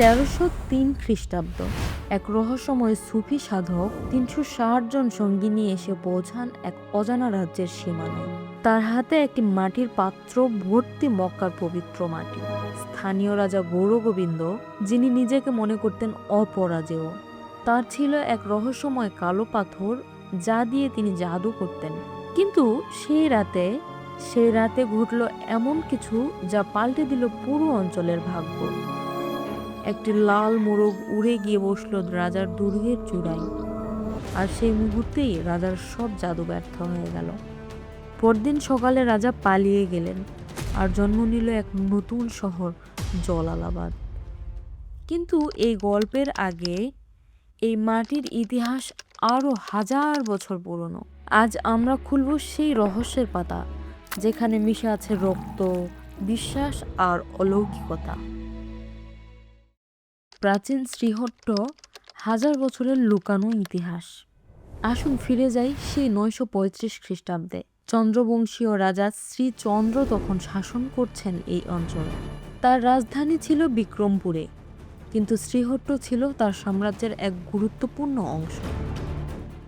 তেরোশো তিন খ্রিস্টাব্দ। এক রহস্যময় সুফি সাধক তিনশো ষাট জন সঙ্গী নিয়ে এসে পৌঁছান এক অজানা রাজ্যের সীমানায়। তার হাতে একটি মাটির পাত্র ভর্তি মক্কার পবিত্র মাটি। স্থানীয় রাজা গৌরগোবিন্দ, যিনি নিজেকে মনে করতেন অপরাজেয়, তার ছিল এক রহস্যময় কালো পাথর যা দিয়ে তিনি জাদু করতেন। কিন্তু সেই রাতে সেই রাতে ঘটল এমন কিছু যা পাল্টে দিল পুরো অঞ্চলের ভাগ্য। একটি লাল মোরগ উড়ে গিয়ে বসল রাজার দুর্গের চূড়ায়। আর সেই মুহূর্তেই রাজার সব জাদু ব্যর্থ হয়ে গেল। পরদিন সকালে রাজা পালিয়ে গেলেন আর জন্ম নিল এক নতুন শহর, জলালাবাদ। কিন্তু এই গল্পের আগে এই মাটির ইতিহাস আরও হাজার বছর পুরনো। আজ আমরা খুলব সেই রহস্যের পাতা, যেখানে মিশে আছে রক্ত, বিশ্বাস আর অলৌকিকতা। প্রাচীন শ্রীহট্ট হাজার বছরের লুকানো ইতিহাস। আসুন ফিরে যাই সেই নয়শো পঁয়ত্রিশ খ্রিস্টাব্দে। চন্দ্রবংশীয় রাজা শ্রীচন্দ্র তখন শাসন করছেন এই অঞ্চলে। তার রাজধানী ছিল বিক্রমপুরে, কিন্তু শ্রীহট্ট ছিল তার সাম্রাজ্যের এক গুরুত্বপূর্ণ অংশ।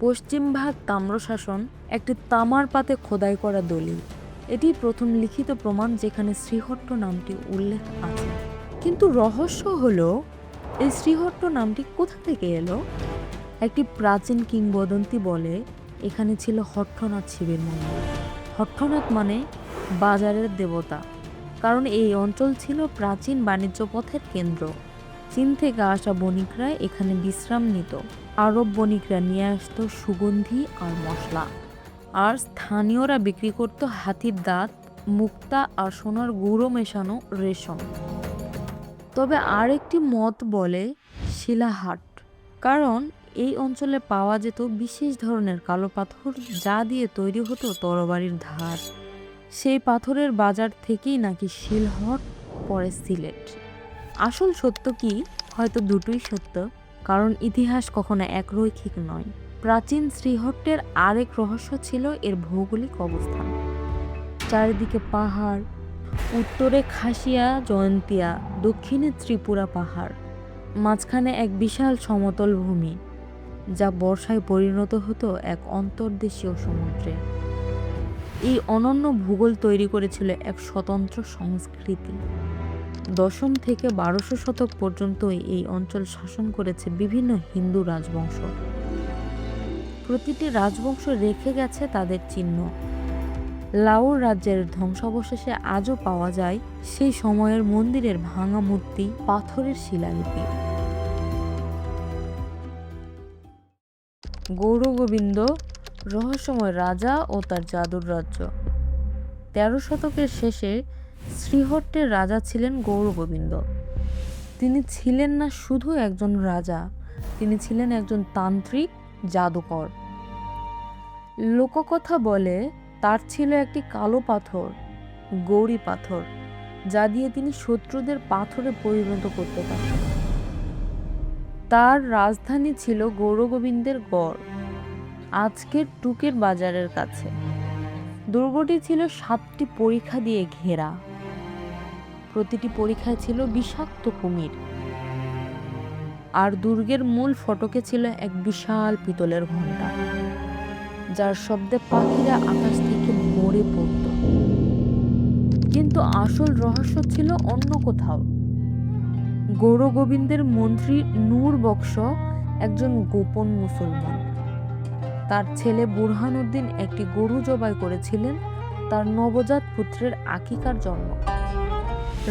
পশ্চিম ভাগ তাম্রশাসন একটি তামার পাতে খোদাই করা দলিল। এটি প্রথম লিখিত প্রমাণ যেখানে শ্রীহট্ট নামটি উল্লেখ আছে। কিন্তু রহস্য হলো এই শ্রীহট্ট নামটি কোথা থেকে এলো? একটি প্রাচীন কিংবদন্তি বলে এখানে ছিল হট্টনাথ শিবের মন্দির। হট্টনাথ মানে বাজারের দেবতা, কারণ এই অঞ্চল ছিল প্রাচীন বাণিজ্য পথের কেন্দ্র। চীন থেকে আসা বণিকরা এখানে বিশ্রাম নিত। আরব বণিকরা নিয়ে আসতো সুগন্ধি আর মশলা। আর স্থানীয়রা বিক্রি করত হাতির দাঁত, মুক্তা আর সোনার গুঁড়ো মেশানো রেশম। তবে আরেকটি মত বলে শিলাহাট, কারণ এই অঞ্চলে পাওয়া যেত বিশেষ ধরনের কালো পাথর যা দিয়ে তৈরি হতো তরবারির ধার। সেই পাথরের বাজার থেকেই নাকি শিলহট, পরে সিলেট। আসল সত্য কি? হয়তো দুটোই সত্য, কারণ ইতিহাস কখনো একরৈখিক নয়। প্রাচীন শ্রীহট্টের আরেক রহস্য ছিল এর ভৌগোলিক অবস্থান। চারিদিকে পাহাড় উত্তরে খাসিয়া, জয়ন্তিয়া, দক্ষিণে ত্রিপুরা পাহাড়, মাঝখানে এক বিশাল সমতল ভূমি, যা বর্ষায় পরিণত হতো এক অন্তর্দেশীয় সমুদ্রে। এই অনন্য ভূগোল তৈরি করেছিল এক স্বতন্ত্র সংস্কৃতি। দশম থেকে বারোশো শতক পর্যন্ত এই অঞ্চল শাসন করেছে বিভিন্ন হিন্দু রাজবংশ। প্রতিটি রাজবংশ রেখে গেছে তাদের চিহ্ন। লাউর রাজ্যের ধ্বংসাবশেষে আজও পাওয়া যায় সেই সময়ের মন্দিরের ভাঙা মূর্তি, পাথরের শিলালিপি। গৌরগোবিন্দ, রহস্যময় রাজা ও তার জাদুর রাজ্য। তেরো শতকের শেষে শ্রীহট্টের রাজা ছিলেন গৌরগোবিন্দ। তিনি ছিলেন না শুধু একজন রাজা, তিনি ছিলেন একজন তান্ত্রিক জাদুকর। লোককথা বলে তার ছিল একটি কালো পাথর, গৌরী পাথর, যা দিয়ে তিনি শত্রুদের পাথরে পরিণত করতে পারতেন। তার রাজধানী ছিল গৌরগোবিন্দের গড়, আজকের টুকের বাজারের কাছে। দুর্গটি ছিল সাতটি পরীক্ষা দিয়ে ঘেরা। প্রতিটি পরীক্ষায় ছিল বিষাক্ত কুমির। আর দুর্গের মূল ফটকে ছিল এক বিশাল পিতলের ঘণ্টা। যার শব্দে পাখিরা আকাশ থেকে মরে পড়ত। কিন্তু আসল রহস্য ছিল অন্য কোথাও। গৌরগোবিন্দের মন্ত্রী নূর বক্স একজন গোপন মুসলমান। তার ছেলে বুরহানুদ্দিন একটি গরু জবাই করেছিলেন, তার নবজাত পুত্রের আকিকার জন্য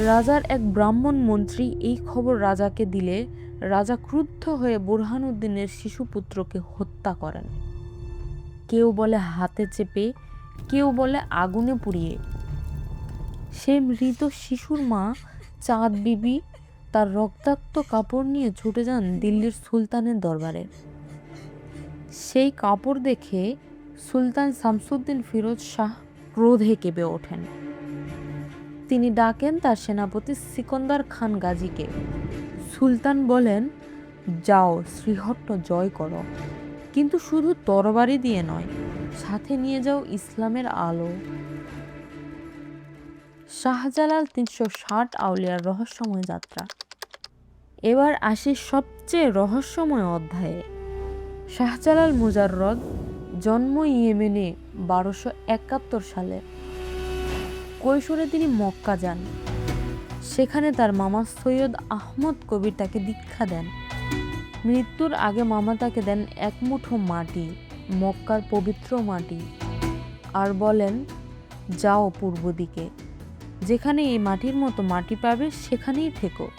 রাজার এক ব্রাহ্মণ মন্ত্রী এই খবর রাজাকে দিলে রাজা ক্রুদ্ধ হয়ে বুরহানুদ্দিনের শিশুপুত্রকে হত্যা করেন। কেউ বলে হাতে চেপে, কেউ বলে আগুনে পুড়িয়ে। সে মৃত শিশুর মা, চাঁদ বিবি, তার রক্তাক্ত কাপড় নিয়ে ছুটে যান দিল্লির সুলতানের দরবারে। সেই কাপড় দেখে সুলতান শামসুদ্দিন ফিরোজ শাহ ক্রোধে কেঁপে ওঠেন। তিনি ডাকেন তার সেনাপতি সিকন্দার খান গাজীকে। সুলতান বলেন, যাও, শ্রীহট্ট জয় করো। কিন্তু শুধু তরবারি দিয়ে নয়, সাথে নিয়ে যাও ইসলামের আলো। শাহজালাল তিনশো ষাট আউলিয়ার রহস্যময় যাত্রা। এবার আসি সবচেয়ে রহস্যময় অধ্যায়ে। শাহজালাল মুজাররদ জন্ম ইয়েমেনে বারোশো একাত্তর সালে। কৈশোরে তিনি মক্কা যান। সেখানে তার মামা সৈয়দ আহমদ কবির তাকে দীক্ষা দেন। মৃত্যুর আগে মামা তাকে দেন এক মুঠো মাটি, মক্কার পবিত্র মাটি আর বলেন, যাও পূর্ব দিকে। যেখানে এই মাটির মতো মাটি পাবে, সেখানেই থেকো।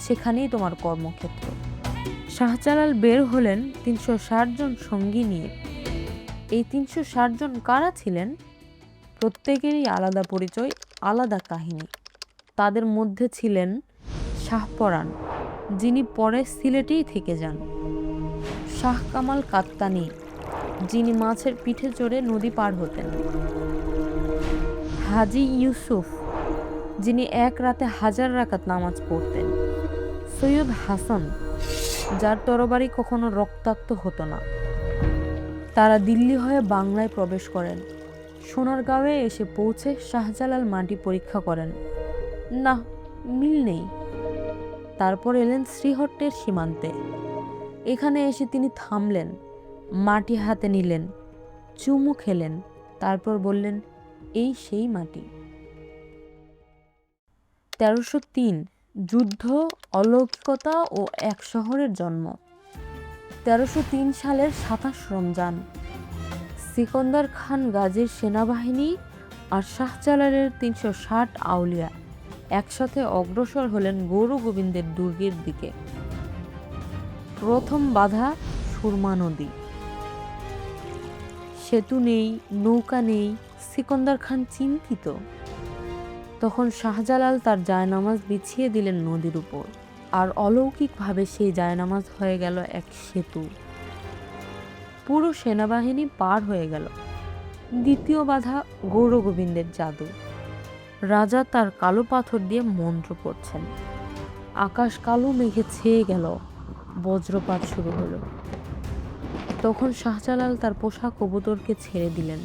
সেখানেই তোমার কর্মক্ষেত্র। শাহজালাল বের হলেন তিনশো ষাট জন সঙ্গী নিয়ে। এই তিনশো ষাট জন কারা ছিলেন? প্রত্যেকেরই আলাদা পরিচয়, আলাদা কাহিনী। তাদের মধ্যে ছিলেন শাহপরাণ। যিনি পরে সিলেটেই থেকে যান। শাহ কামাল কাত্তানি, যিনি মাছের পিঠে চড়ে নদী পার হতেন। হাজি ইউসুফ, যিনি এক রাতে হাজার রাকাত নামাজ পড়তেন। সৈয়দ হাসান, যার তরবারি কখনো রক্তাক্ত হতো না। তারা দিল্লি হয়ে বাংলায় প্রবেশ করেন। সোনারগাঁওয়ে এসে পৌঁছে শাহজালাল মাটি পরীক্ষা করেন। না মিল নেই। তারপর এলেন শ্রীহট্টের সীমান্তে। এখানে এসে তিনি থামলেন, মাটি হাতে নিলেন, চুমু খেলেন, তারপর বললেন, এই সেই মাটি। তেরোশো তিন, যুদ্ধ, অলৌকিকতা ও এক শহরের জন্ম। তেরোশো তিন সালের সাতাশ রমজান। সিকন্দর খান গাজীর সেনাবাহিনী আর শাহজালালের তিনশো ষাট আউলিয়া। একসাথে অগ্রসর হলেন গৌর গোবিন্দের দুর্গের দিকে। প্রথম বাধা সুরমা নদী। সেতু নেই, নৌকা নেই, সিকন্দর খান চিন্তিত। তখন শাহজালাল তার জায়নামাজ বিছিয়ে দিলেন নদীর উপর। আর অলৌকিকভাবে সেই জায়নামাজ হয়ে গেল এক সেতু। পুরো সেনাবাহিনী পার হয়ে গেল। দ্বিতীয় বাধা গৌরগোবিন্দের জাদু। রাজা তার কালো পাথর দিয়ে মন্ত্র পড়ছেন। আকাশ কালো, মেঘে ছেয়ে গেল। বজ্রপাত শুরু হলো। তখন শাহজালাল তার পোষা কবুতরকে ছেড়ে দিলেন।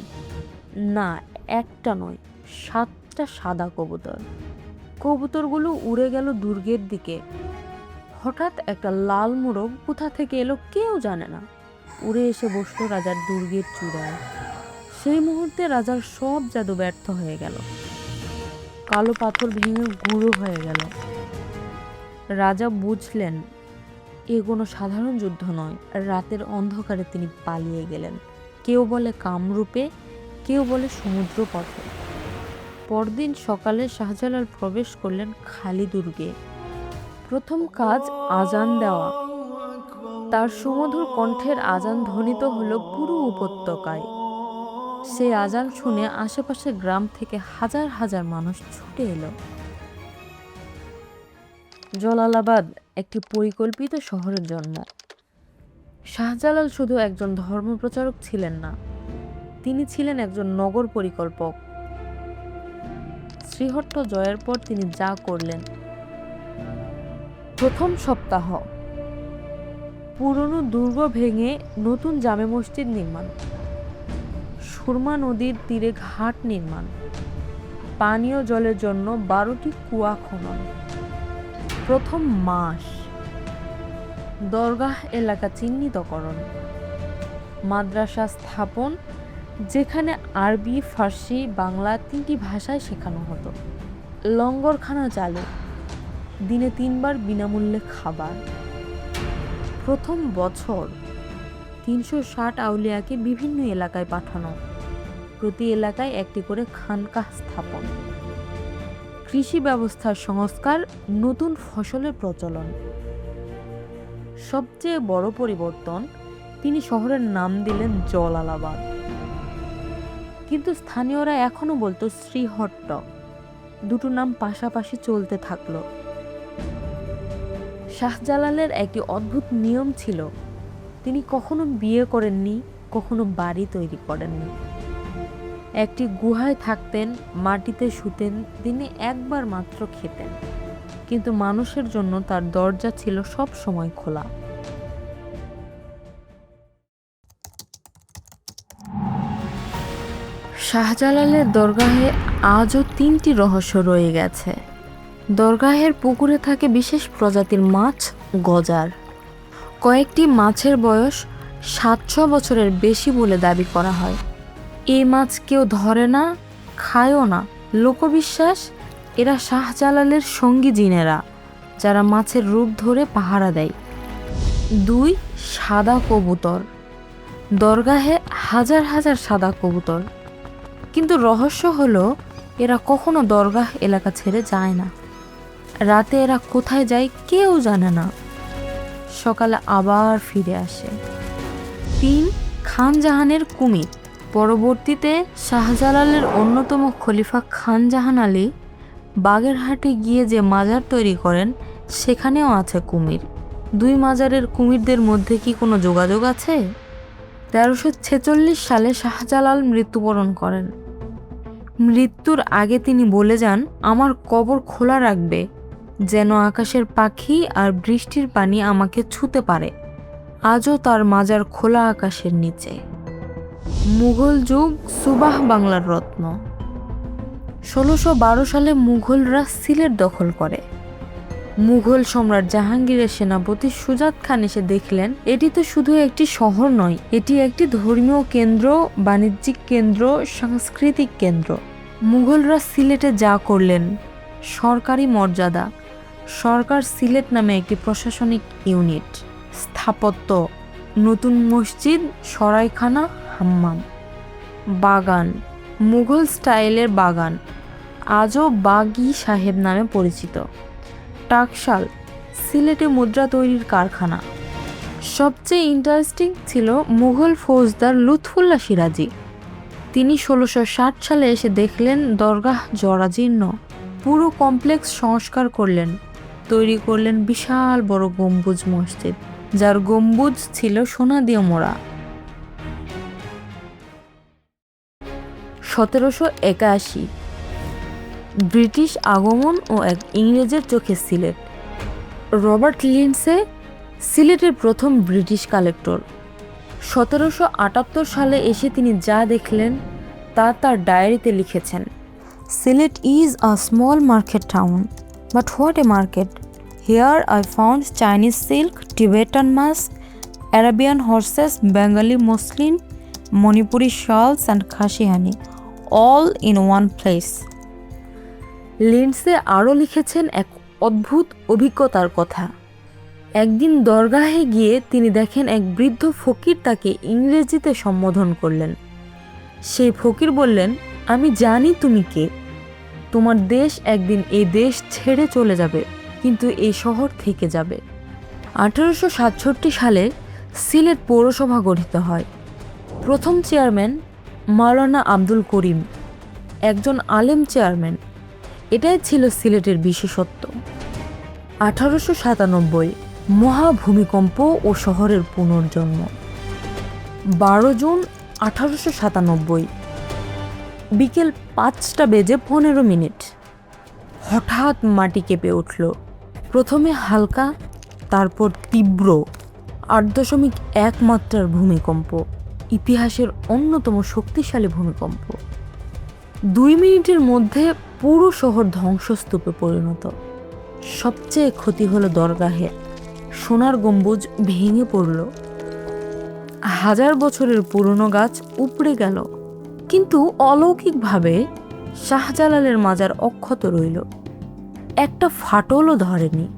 না, একটা নয়, সাতটা সাদা কবুতর। কবুতরগুলো উড়ে গেল দুর্গের দিকে। হঠাৎ একটা লাল মোরগ কোথা থেকে এলো কেউ জানে না। উড়ে এসে বসল রাজার দুর্গের চূড়ায়। সেই মুহূর্তে রাজার সব জাদু ব্যর্থ হয়ে গেল। কালো পাথর ভেঙে গুঁড়ো হয়ে গেল। রাজা বুঝলেন, এ কোনো সাধারণ যুদ্ধ নয়। রাতের অন্ধকারে তিনি পালিয়ে গেলেন। কেউ বলে কামরূপে, কেউ বলে সমুদ্র পথে পরদিন সকালে শাহজালাল প্রবেশ করলেন খালি দুর্গে প্রথম কাজ আজান দেওয়া। তার সুমধুর কণ্ঠের আজান ধ্বনিত হলো পুরো উপত্যকায়। সেই আজান শুনে আশেপাশে গ্রাম থেকে হাজার হাজার মানুষ ছুটে এলো। জলালাবাদ একটি পরিকল্পিত শহরের জন্ম শাহজালাল শুধু একজন ধর্মপ্রচারক ছিলেন না, তিনি ছিলেন একজন নগর পরিকল্পক। শ্রীহট্ট জয়ের পর তিনি যা করলেন। প্রথম সপ্তাহ। পুরনো দুর্গ ভেঙে নতুন জামে মসজিদ নির্মাণ। সুরমা নদীর তীরে ঘাট নির্মাণ। পানীয় জলের জন্য বারোটি কুয়া খনন। প্রথম মাস। দরগাহ এলাকা চিহ্নিতকরণ। মাদ্রাসা স্থাপন, যেখানে আরবি, ফার্সি, বাংলা তিনটি ভাষায় শেখানো হতো। লঙ্গরখানা চালু। দিনে তিনবার বিনামূল্যে খাবার। প্রথম বছর তিনশো ষাট আউলিয়াকে বিভিন্ন এলাকায় পাঠানো। প্রতি এলাকায় একটি করে খানকাহ স্থাপন। কৃষি ব্যবস্থার সংস্কার, নতুন ফসলের প্রচলন। সবচেয়ে বড় পরিবর্তন, তিনি শহরের নাম দিলেন জলালাবাদ। কিন্তু স্থানীয়রা এখনও বলতো শ্রীহট্ট। দুটো নাম পাশাপাশি চলতে থাকল। শাহজালালের একটি অদ্ভুত নিয়ম ছিল, তিনি কখনো বিয়ে করেননি, কখনো বাড়ি তৈরি করেননি। একটি গুহায় থাকতেন, মাটিতে শুতেন, তিনি একবার মাত্র খেতেন। কিন্তু মানুষের জন্য তার দরজা ছিল সব সময় খোলা। শাহজালালের দরগাহে আজও তিনটি রহস্য রয়ে গেছে। দরগাহের পুকুরে থাকে বিশেষ প্রজাতির মাছ, গজার। কয়েকটি মাছের বয়স সাতশো বছরের বেশি বলে দাবি করা হয়। এই মাছ কেউ ধরে না, খায়ও না। লোকবিশ্বাস, এরা শাহজালালের সঙ্গী জিনেরা, যারা মাছের রূপ ধরে পাহারা দেয়। দুই, সাদা কবুতর। দরগাহে হাজার হাজার সাদা কবুতর। কিন্তু রহস্য হলো, এরা কখনো দরগাহ এলাকা ছেড়ে যায় না। রাতে এরা কোথায় যায় কেউ জানে না। সকালে আবার ফিরে আসে। তিন খান জাহানের কুমির। পরবর্তীতে শাহজালালের অন্যতম খলিফা খান জাহান আলী বাগেরহাটে গিয়ে যে মাজার তৈরি করেন, সেখানেও আছে কুমির। দুই মাজারের কুমিরদের মধ্যে কি কোনো যোগাযোগ আছে? তেরোশো ছেচল্লিশ সালে শাহজালাল মৃত্যুবরণ করেন। মৃত্যুর আগে তিনি বলে যান, আমার কবর খোলা রাখবে, যেন আকাশের পাখি আর বৃষ্টির পানি আমাকে ছুতে পারে। আজও তার মাজার খোলা আকাশের নিচে। মুঘল যুগ সুবাহ বাংলার রত্ন। ষোলোশো বারো সালে মুঘলরা সিলেট দখল করে। মুঘল সম্রাট জাহাঙ্গীরের সেনাপতি সুজাত খান এসে দেখলেন, এটি তো শুধু একটি শহর নয়, এটি একটি ধর্মীয় কেন্দ্র, বাণিজ্যিক কেন্দ্র, সাংস্কৃতিক কেন্দ্র। মুঘলরা সিলেটে যা করলেন, সরকারি মর্যাদা, সরকার সিলেট নামে একটি প্রশাসনিক ইউনিট, স্থাপত্য, নতুন মসজিদ, সরাইখানা হাম্মাম। বাগান, মুঘল স্টাইলের বাগান, আজও বাগি সাহেব নামে পরিচিত। টাকশাল, সিলেটে মুদ্রা তৈরির কারখানা। সবচেয়ে ইন্টারেস্টিং ছিল মুঘল ফৌজদার লুৎফুল্লা সিরাজি। তিনি ষোলোশো ষাট সালে এসে দেখলেন দরগাহ জরাজীর্ণ। পুরো কমপ্লেক্স সংস্কার করলেন। তৈরি করলেন বিশাল বড় গম্বুজ মসজিদ, যার গম্বুজ ছিল সোনা দিয়ে মোড়া। সতেরোশো একাশি। ব্রিটিশ আগমন ও এক ইংরেজের চোখে সিলেট। রবার্ট লিন্সে সিলেটের প্রথম ব্রিটিশ কালেক্টর। সতেরোশো আটাত্তর সালে এসে তিনি যা দেখলেন, তা তার ডায়েরিতে লিখেছেন, Sylhet is a small market town, but what a market? Here I found Chinese silk, Tibetan mask Arabian horses, Bengali muslin, Manipuri shawls and Khasi all in one place Lindsay আরও লিখেছেন এক অদ্ভুত অভিজ্ঞতার কথা। একদিন দরগাহে গিয়ে তিনি দেখেন এক বৃদ্ধ ফকির তাকে ইংরেজিতে সম্বোধন করলেন। সেই ফকির বললেন, আমি জানি তুমি কে। তোমার দেশ একদিন এই দেশ ছেড়ে চলে যাবে, কিন্তু এই শহর থেকে যাবে। আঠারোশো সাতষট্টি সালে সিলেট পৌরসভা গঠিত হয়। প্রথম চেয়ারম্যান মাওলানা আব্দুল করিম, একজন আলেম চেয়ারম্যান। এটাই ছিল সিলেটের বিশেষত্ব। আঠারোশো সাতানব্বই, মহাভূমিকম্প ও শহরের পুনর্জন্ম। বারো জুন আঠারোশো সাতানব্বই, বিকেল পাঁচটা বেজে পনেরো মিনিট। হঠাৎ মাটি কেঁপে উঠল। প্রথমে হালকা, তারপর তীব্র, আট দশমিক এক মাত্রার ভূমিকম্প। ইতিহাসের অন্যতম শক্তিশালী ভূমিকম্প। দুই মিনিটের মধ্যে পুরো শহর ধ্বংসস্তূপে পরিণত। সবচেয়ে ক্ষতি হলো দরগাহে সোনার গম্বুজ ভেঙে পড়ল। হাজার বছরের পুরনো গাছ উপড়ে গেল। কিন্তু অলৌকিকভাবে শাহজালালের মাজার অক্ষত রইল। একটা ফাটলও ধরেনি।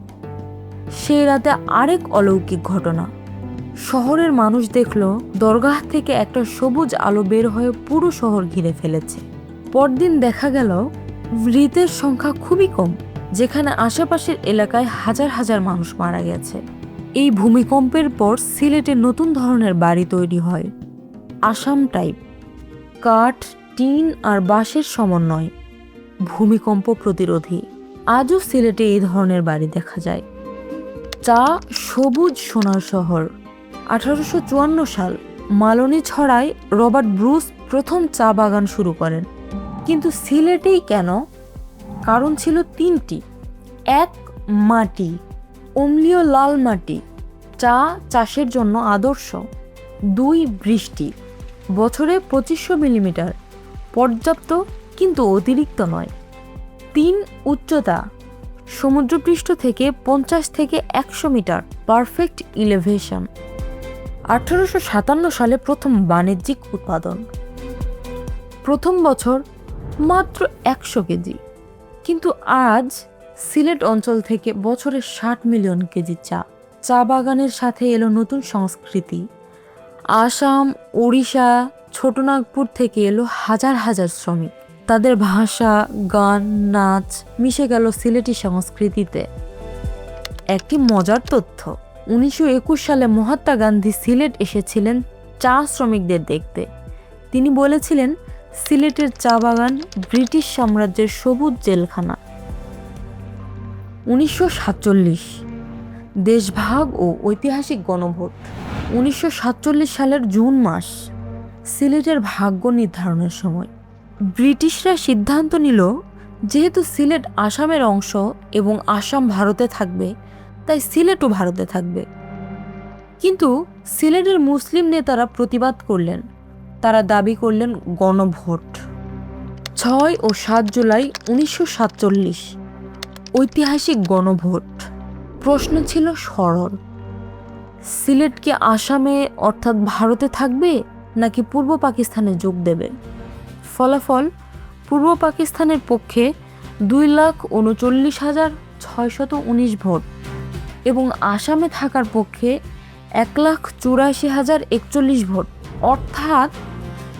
সেই রাতে আরেক অলৌকিক ঘটনা। শহরের মানুষ দেখল দরগাহ থেকে একটা সবুজ আলো বের হয়ে পুরো শহর ঘিরে ফেলেছে। পরদিন দেখা গেল, মৃতের সংখ্যা খুবই কম, যেখানে আশেপাশের এলাকায় হাজার হাজার মানুষ মারা গেছে। এই ভূমিকম্পের পর সিলেটে নতুন ধরনের বাড়ি তৈরি হয়। আসাম টাইপ, কাঠ, টিন আর বাঁশের সমন্বয়, ভূমিকম্প প্রতিরোধী। আজও সিলেটে এই ধরনের বাড়ি দেখা যায়। চা সবুজ সোনার শহর। আঠারোশো চুয়ান্ন সাল মালনী ছড়ায় রবার্ট ব্রুস প্রথম চা বাগান শুরু করেন। কিন্তু সিলেটেই কেন? কারণ ছিল তিনটি। এক, মাটি। অম্লীয় লাল মাটি। চা চাষের জন্য আদর্শ। দুই, বৃষ্টি। বছরে পঁচিশশো মিলিমিটার। পর্যাপ্ত কিন্তু অতিরিক্ত নয়। তিন, উচ্চতা। সমুদ্রপৃষ্ঠ থেকে পঞ্চাশ থেকে একশো মিটার। পারফেক্ট ইলেভেশন। আঠারোশো সাতান্ন সালে প্রথম বাণিজ্যিক উৎপাদন। প্রথম বছর মাত্র একশো কেজি। কিন্তু আজ সিলেট অঞ্চল থেকে বছরে ষাট মিলিয়ন কেজি চা। চা বাগানের সাথে এলো নতুন সংস্কৃতি। আসাম, ওড়িশা, ছোটনাগপুর থেকে এলো হাজার হাজার শ্রমিক। তাদের ভাষা, গান, নাচ মিশে গেল সিলেটি সংস্কৃতিতে। একটি মজার তথ্য। উনিশশো একুশ সালে মহাত্মা গান্ধী সিলেট এসেছিলেন চা শ্রমিকদের দেখতে। তিনি বলেছিলেন, সিলেটের চা বাগান ব্রিটিশ সাম্রাজ্যের সবুজ জেলখানা। উনিশশো সাতচল্লিশ, দেশভাগ ও ঐতিহাসিক গণভোট। উনিশশো সাতচল্লিশ সালের জুন মাস, সিলেটের ভাগ্য নির্ধারণের সময়। ব্রিটিশরা সিদ্ধান্ত নিল, যেহেতু সিলেট আসামের অংশ এবং আসাম ভারতে থাকবে তাই সিলেটও ভারতে থাকবে। কিন্তু সিলেটের মুসলিম নেতারা প্রতিবাদ করলেন। তারা দাবি করলেন গণভোট। ছয় ও সাত জুলাই উনিশশো সাতচল্লিশ। ঐতিহাসিক গণভোট। প্রশ্ন ছিল সরল সিলেট কি আসামে অর্থাৎ ভারতে থাকবে নাকি পূর্ব পাকিস্তানে যোগ দেবে? ফলাফল, পূর্ব পাকিস্তানের পক্ষে দুই লাখ উনচল্লিশ হাজার ছয়শত উনিশ ভোট। এবং আসামে থাকার পক্ষে এক লাখ চুরাশি হাজার একচল্লিশ ভোট, অর্থাৎ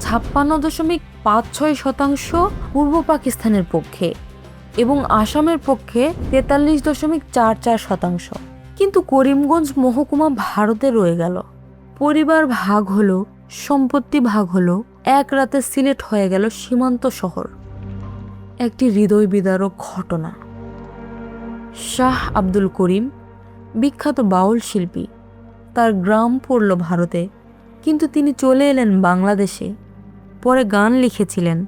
ছাপ্পান্ন দশমিক পাঁচ ছয় শতাংশ পূর্ব পাকিস্তানের পক্ষে এবং আসামের পক্ষে তেতাল্লিশ দশমিক চার চার শতাংশ। কিন্তু করিমগঞ্জ মহকুমা ভারতে রয়ে গেল। পরিবার ভাগ হলো, সম্পত্তি ভাগ হলো, এক রাতে সিলেট হয়ে গেল সীমান্ত শহর। একটি হৃদয় বিদারক ঘটনা। শাহ আব্দুল করিম বিখ্যাত বাউল শিল্পী। তার গ্রাম পড়ল ভারতে, কিন্তু তিনি চলে এলেন বাংলাদেশে। পরে গান লিখেছিলেন।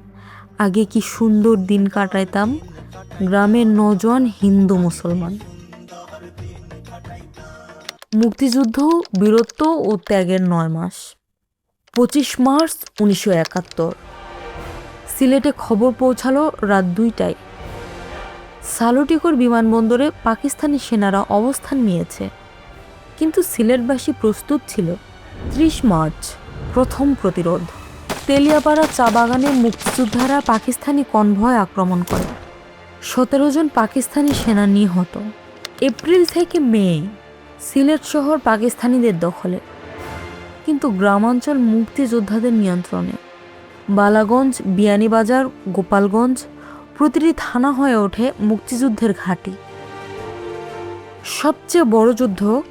আগে কি সুন্দর দিন কাটাইতাম, গ্রামের নজওয়ান হিন্দু মুসলমান। মুক্তিযুদ্ধ, বীরত্ব ও ত্যাগের নয় মাস। পঁচিশ মার্চ উনিশশো একাত্তর। সিলেটে খবর পৌঁছালো রাত দুইটায়। সালুটিকর বিমানবন্দরে পাকিস্তানি সেনারা অবস্থান নিয়েছে। কিন্তু সিলেটবাসী প্রস্তুত ছিল। ত্রিশ মার্চ, প্রথম প্রতিরোধ। তেলিয়াপাড়া চা বাগানে মুক্তিযোদ্ধারা পাকিস্তানি কনভয় আক্রমণ করে। সতেরো জন পাকিস্তানি সেনা নিহত। এপ্রিল থেকে মে সিলেট শহর পাকিস্তানিদের দখলে। কিন্তু গ্রামাঞ্চল মুক্তিযোদ্ধাদের নিয়ন্ত্রণে। বালাগঞ্জ, বিয়ানীবাজার, গোপালগঞ্জ প্রতিটি থানা হয়ে ওঠে মুক্তিযুদ্ধের ঘাঁটি। সবচেয়ে বড় যুদ্ধ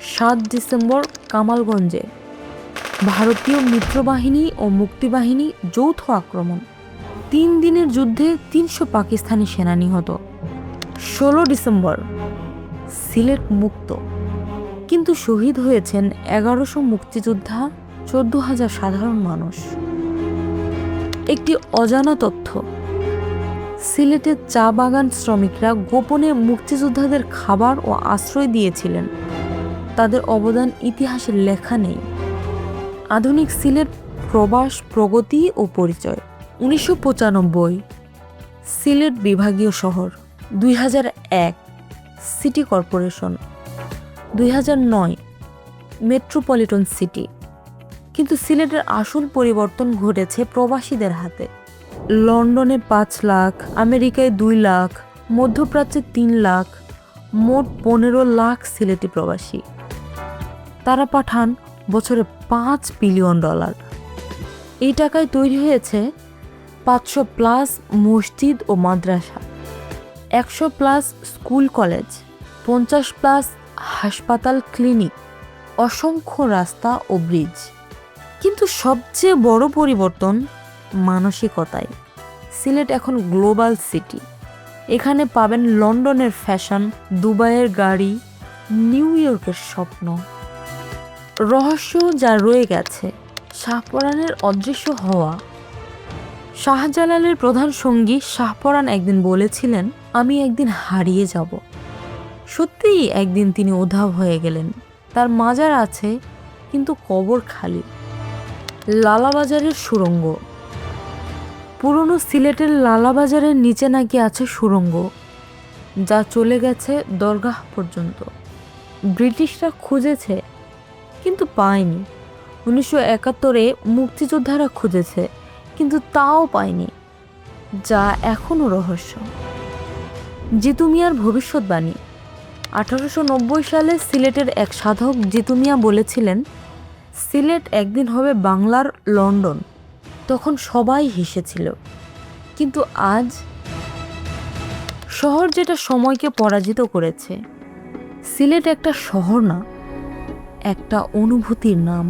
সাত ডিসেম্বর কামালগঞ্জে। ভারতীয় মিত্রবাহিনী ও মুক্তিবাহিনী যৌথ আক্রমণ। তিন দিনের যুদ্ধে তিনশো পাকিস্তানি সেনা নিহত। ষোলো ডিসেম্বর, সিলেট মুক্ত। কিন্তু শহীদ হয়েছেন এগারোশো মুক্তিযোদ্ধা, চোদ্দ হাজার সাধারণ মানুষ। একটি অজানা তথ্য সিলেটের চা বাগান শ্রমিকরা গোপনে মুক্তিযোদ্ধাদের খাবার ও আশ্রয় দিয়েছিলেন। তাদের অবদান ইতিহাসের লেখা নেই। আধুনিক সিলেট প্রবাস, প্রগতি ও পরিচয়। উনিশশো পঁচানব্বই, সিলেট বিভাগীয় শহর। দুই হাজার এক, সিটি কর্পোরেশন। দুই হাজার নয়, মেট্রোপলিটন সিটি। কিন্তু সিলেটের আসল পরিবর্তন ঘটেছে প্রবাসীদের হাতে। লন্ডনে পাঁচ লাখ, আমেরিকায় দুই লাখ, মধ্যপ্রাচ্যে তিন লাখ, মোট পনেরো লাখ সিলেটি প্রবাসী। তারা পাঠান বছরে পাঁচ বিলিয়ন ডলার। এই টাকায় তৈরি হয়েছে পাঁচশো প্লাস মসজিদ ও মাদ্রাসা, একশো প্লাস স্কুল কলেজ, পঞ্চাশ প্লাস হাসপাতাল ক্লিনিক, অসংখ্য রাস্তা ও ব্রিজ। কিন্তু সবচেয়ে বড় পরিবর্তন মানসিকতায়। সিলেট এখন গ্লোবাল সিটি। এখানে পাবেন লন্ডনের ফ্যাশন, দুবাইয়ের গাড়ি, নিউ ইয়র্কের স্বপ্ন। রহস্য যা রয়ে গেছে, শাহপরানের অদৃশ্য হওয়া। শাহজালালের প্রধান সঙ্গী শাহপরান একদিন বলেছিলেন, আমি একদিন হারিয়ে যাব। সত্যিই একদিন তিনি উধাও হয়ে গেলেন। তার মাজার আছে, কিন্তু কবর খালি। লালাবাজারের সুড়ঙ্গ পুরনো সিলেটের লালাবাজারের নিচে নাকি আছে সুড়ঙ্গ যা চলে গেছে দরগাহ পর্যন্ত। ব্রিটিশরা খুঁজেছে, কিন্তু পায়নি। উনিশশো একাত্তরে মুক্তিযোদ্ধারা খুঁজেছে, কিন্তু তাও পায়নি, যা এখনও রহস্য। জিতু মিয়ার ভবিষ্যৎবাণী। আঠারোশো নব্বই সালে সিলেটের এক সাধক জিতু মিয়া বলেছিলেন, সিলেট একদিন হবে বাংলার লন্ডন। তখন সবাই হেসেছিল। কিন্তু আজ শহর যেটা সময়কে পরাজিত করেছে, সিলেট একটা শহর না, একটা অনুভূতির নাম।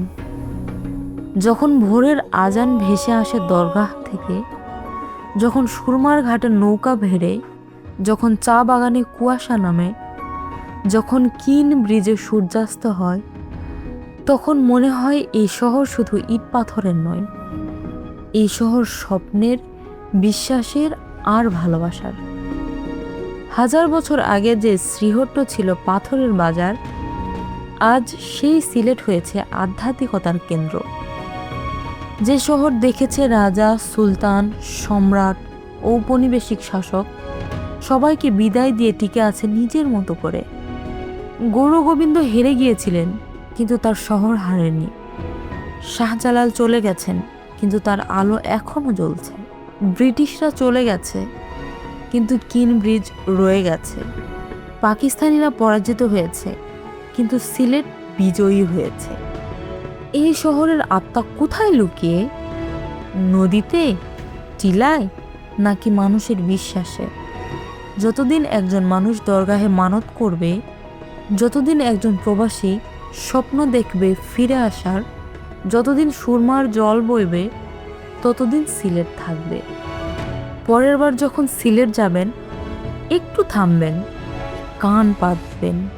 যখন ভোরের আজান ভেসে আসে দরগাহ থেকে, যখন সুরমার ঘাটে নৌকা ভেড়ে, যখন চা বাগানে কুয়াশা নামে, যখন কিন ব্রিজে সূর্যাস্ত হয়, তখন মনে হয় এই শহর শুধু ইট পাথরের নয়। এই শহর স্বপ্নের, বিশ্বাসের আর ভালোবাসার। হাজার বছর আগে যে শ্রীহট্ট ছিল পাথরের বাজার, আজ সেই সিলেট হয়েছে আধ্যাত্মিকতার কেন্দ্র। যে শহর দেখেছে রাজা, সুলতান, সম্রাট, ঔপনিবেশিক শাসক, সবাইকে বিদায় দিয়ে টিকে আছে নিজের মতো করে। গৌর গোবিন্দ হেরে গিয়েছিলেন, কিন্তু তার শহর হারেনি। শাহজালাল চলে গেছেন কিন্তু তার আলো এখনও জ্বলছে। ব্রিটিশরা চলে গেছে, কিন্তু কিন ব্রিজ রয়ে গেছে। পাকিস্তানিরা পরাজিত হয়েছে, কিন্তু সিলেট বিজয়ী হয়েছে। এই শহরের আত্মা কোথায় লুকিয়ে? নদীতে, টিলায়, নাকি মানুষের বিশ্বাসে? যতদিন একজন মানুষ দরগাহে মানত করবে, যতদিন একজন প্রবাসী স্বপ্ন দেখবে ফিরে আসার যতদিন সুরমার জল বইবে, ততদিন সিলেট থাকবে। পরের বার যখন সিলেট যাবেন, একটু থামবেন, কান পাতবেন।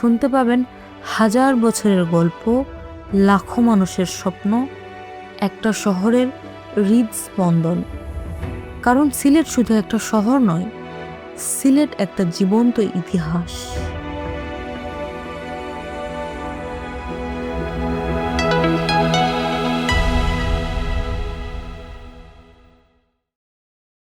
শুনতে পাবেন হাজার বছরের গল্প, লাখো মানুষের স্বপ্ন, একটা শহরের হৃদস্পন্দন। কারণ সিলেট শুধু একটা শহর নয়, সিলেট একটা জীবন্ত ইতিহাস।